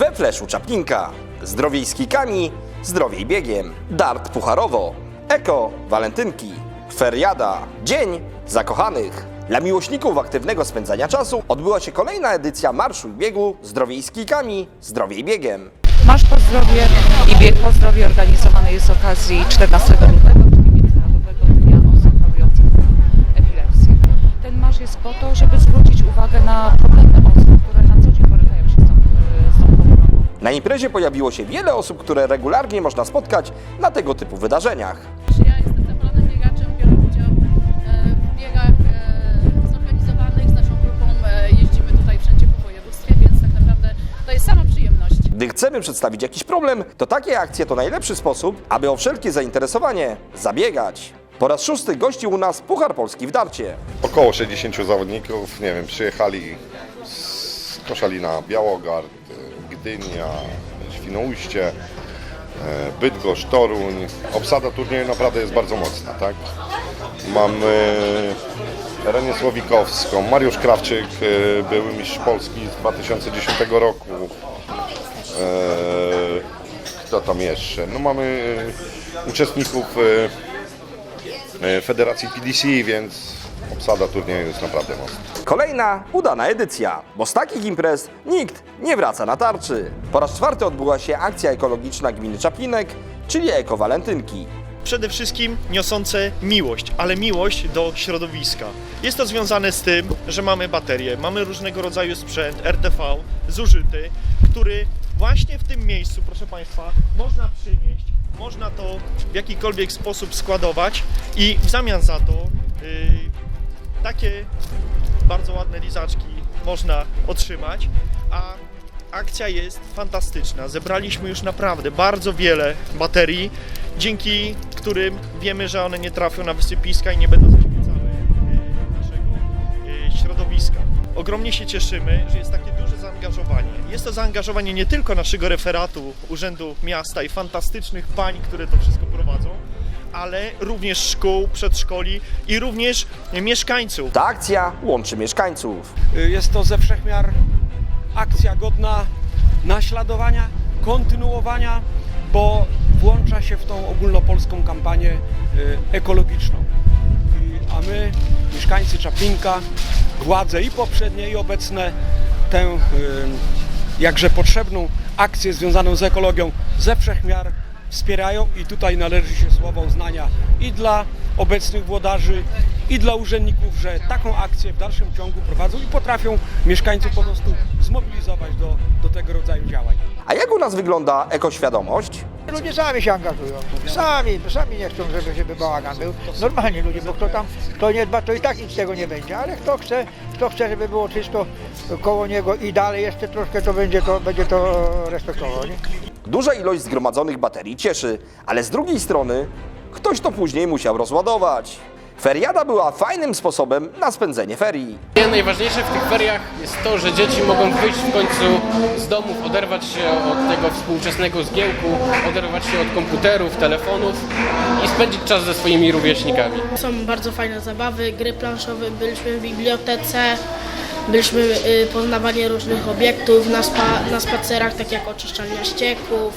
We fleszu Czaplinka. Zdrowiej z kikami, zdrowiej biegiem. Dart pucharowo. Eko walentynki. Feriada. Dzień zakochanych. Dla miłośników aktywnego spędzania czasu odbyła się kolejna edycja Marszu i Biegu Zdrowiej z kikami, zdrowiej biegiem. Marsz po zdrowie i bieg po zdrowie organizowany jest z okazji 14 lutego, czyli Międzynarodowego Dnia Chorujących na. Ten marsz jest po to, żeby zwrócić uwagę na problemy osób, które na co dzień borykają się z tą, z tą chorobą. Na imprezie pojawiło się wiele osób, które regularnie można spotkać na tego typu wydarzeniach. Ja jestem zapalonym biegaczem, biorę udział e, w biegach e, zorganizowanych z naszą grupą. e, Jeździmy tutaj wszędzie po województwie, więc tak naprawdę to jest sama przyjemność. Gdy chcemy przedstawić jakiś problem, to takie akcje to najlepszy sposób, aby o wszelkie zainteresowanie zabiegać. Po raz szósty gości u nas Puchar Polski w darcie. Około 60 zawodników, nie wiem, przyjechali z Koszalina, Białogard, Gdynia, Świnoujście, e, Bydgoszcz, Toruń. Obsada turnieju naprawdę jest bardzo mocna, tak? Mamy Renię Słowikowską, Mariusz Krawczyk, e, były mistrz Polski z 2010 roku. E, Kto tam jeszcze? No mamy uczestników Federacji PDC, więc obsada turnieju jest naprawdę mocna. Kolejna udana edycja, bo z takich imprez nikt nie wraca na tarczy. Po raz czwarty odbyła się akcja ekologiczna gminy Czaplinek, czyli Eko Walentynki. przede wszystkim niosące miłość, ale miłość do środowiska. Jest to związane z tym, że mamy baterie, mamy różnego rodzaju sprzęt RTV zużyty, który właśnie w tym miejscu, proszę Państwa, można przynieść, można to w jakikolwiek sposób składować i w zamian za to yy, takie bardzo ładne lizaczki można otrzymać, a akcja jest fantastyczna. Zebraliśmy już naprawdę bardzo wiele baterii, dzięki którym wiemy, że one nie trafią na wysypiska i nie będą zaśmiecały e, naszego e, środowiska. Ogromnie się cieszymy, że jest takie duże zaangażowanie. Jest to zaangażowanie nie tylko naszego referatu Urzędu Miasta i fantastycznych pań, które to wszystko prowadzą, ale również szkół, przedszkoli i również mieszkańców. Ta akcja łączy mieszkańców. Jest to ze wszechmiar akcja godna naśladowania, kontynuowania, bo włącza się w tą ogólnopolską kampanię y, ekologiczną. A my, mieszkańcy Czaplinka, władze i poprzednie i obecne, tę y, jakże potrzebną akcję związaną z ekologią ze wszechmiar wspierają i tutaj należy się słowo uznania i dla obecnych włodarzy, i dla urzędników, że taką akcję w dalszym ciągu prowadzą i potrafią mieszkańców po prostu zmobilizować do, do tego rodzaju działań. A jak u nas wygląda ekoświadomość? Ludzie sami się angażują. Sami, sami nie chcą, żeby, żeby bałagan był. Normalnie ludzie, bo kto tam, kto nie dba, to i tak nic z tego nie będzie. Ale kto chce, kto chce, żeby było czysto koło niego i dalej jeszcze troszkę, to będzie to, będzie to respektował. Nie? Duża ilość zgromadzonych baterii cieszy, ale z drugiej strony ktoś to później musiał rozładować. Feriada była fajnym sposobem na spędzenie ferii. Najważniejsze w tych feriach jest to, że dzieci mogą wyjść w końcu z domów, oderwać się od tego współczesnego zgiełku, oderwać się od komputerów, telefonów i spędzić czas ze swoimi rówieśnikami. Są bardzo fajne zabawy, gry planszowe, byliśmy w bibliotece, byliśmy y, poznawanie różnych obiektów na, spa, na spacerach, tak jak oczyszczalnia ścieków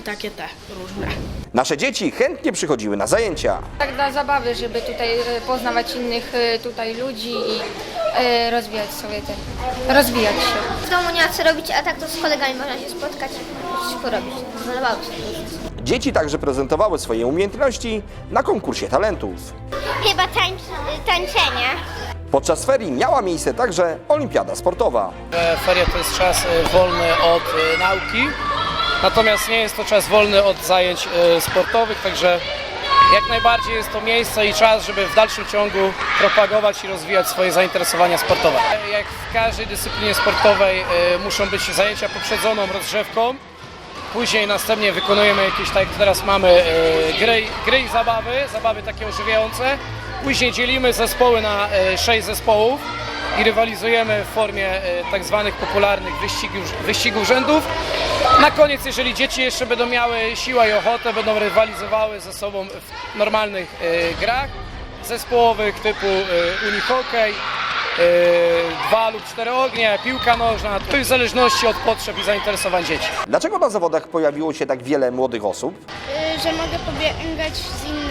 i takie te różne. Nasze dzieci chętnie przychodziły na zajęcia. Tak dla zabawy, żeby tutaj e, poznawać innych e, tutaj ludzi i e, rozwijać sobie ten, rozwijać się. W domu nie ma co robić, a tak to z kolegami można się spotkać i coś porobić. Zalewało się. Dzieci także prezentowały swoje umiejętności na konkursie talentów. Chyba tańc, tańczenie. Podczas ferii miała miejsce także olimpiada sportowa. Feria to jest czas e, wolny od e, nauki, natomiast nie jest to czas wolny od zajęć e, sportowych, także jak najbardziej jest to miejsce i czas, żeby w dalszym ciągu propagować i rozwijać swoje zainteresowania sportowe. Jak w każdej dyscyplinie sportowej e, muszą być zajęcia poprzedzoną rozgrzewką, Później następnie wykonujemy jakieś, tak jak teraz mamy, e, gry, gry i zabawy, zabawy takie ożywiające. Później dzielimy zespoły na e, sześć zespołów i rywalizujemy w formie e, tak zwanych popularnych wyścigów, wyścigów rzędów. Na koniec, jeżeli dzieci jeszcze będą miały siłę i ochotę, będą rywalizowały ze sobą w normalnych e, grach zespołowych typu unihokej dwa lub cztery ognie, piłka nożna, to jest w zależności od potrzeb i zainteresowań dzieci. Dlaczego na zawodach pojawiło się tak wiele młodych osób? Że mogę pobiegać z innymi.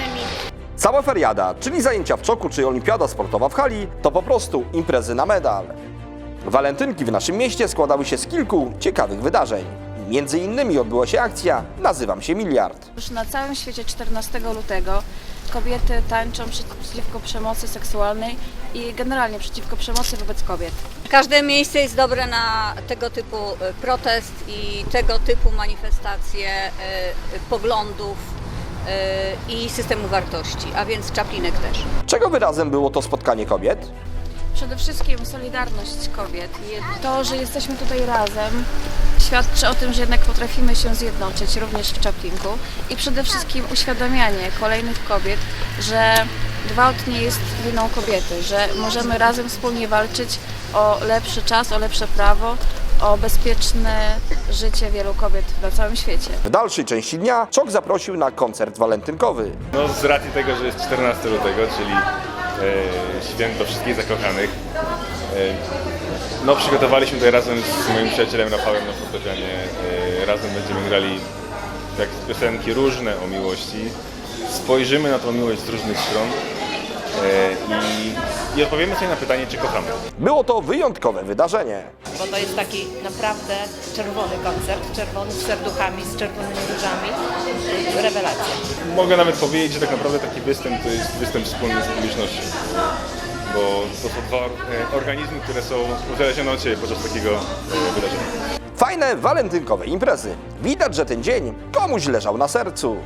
Cała feriada, czyli zajęcia w czoku czy olimpiada sportowa w hali, to po prostu imprezy na medal. Walentynki w naszym mieście składały się z kilku ciekawych wydarzeń. Między innymi odbyła się akcja Nazywam się Miliard. Już na całym świecie 14 lutego kobiety tańczą przeciwko przemocy seksualnej i generalnie przeciwko przemocy wobec kobiet. Każde miejsce jest dobre na tego typu e, protest i tego typu manifestacje e, poglądów e, i systemu wartości, a więc Czaplinek też. Czego wyrazem było to spotkanie kobiet? Przede wszystkim solidarność kobiet i to, że jesteśmy tutaj razem świadczy o tym, że jednak potrafimy się zjednoczyć również w Czaplinku i przede wszystkim uświadamianie kolejnych kobiet, że gwałt nie jest winą kobiety, że możemy razem wspólnie walczyć o lepszy czas, o lepsze prawo, o bezpieczne życie wielu kobiet na całym świecie. W dalszej części dnia Czok zaprosił na koncert walentynkowy. No z racji tego, że jest 14 lutego, czyli e, święto wszystkich zakochanych, e, no przygotowaliśmy tutaj razem z moim przyjacielem Rafałem na fortepianie, e, razem będziemy grali tak piosenki różne o miłości, spojrzymy na tą miłość z różnych stron e, i, i odpowiemy sobie na pytanie, czy kochamy. Było to wyjątkowe wydarzenie. Bo to jest taki naprawdę czerwony koncert, czerwony z serduchami, z czerwonymi różami. Rewelacja. Mogę nawet powiedzieć, że tak naprawdę taki występ to jest występ wspólny z publicznością, bo to są dwa e, organizmy, które są uzależnione od siebie podczas takiego e, wydarzenia. Fajne walentynkowe imprezy. Widać, że ten dzień komuś leżał na sercu.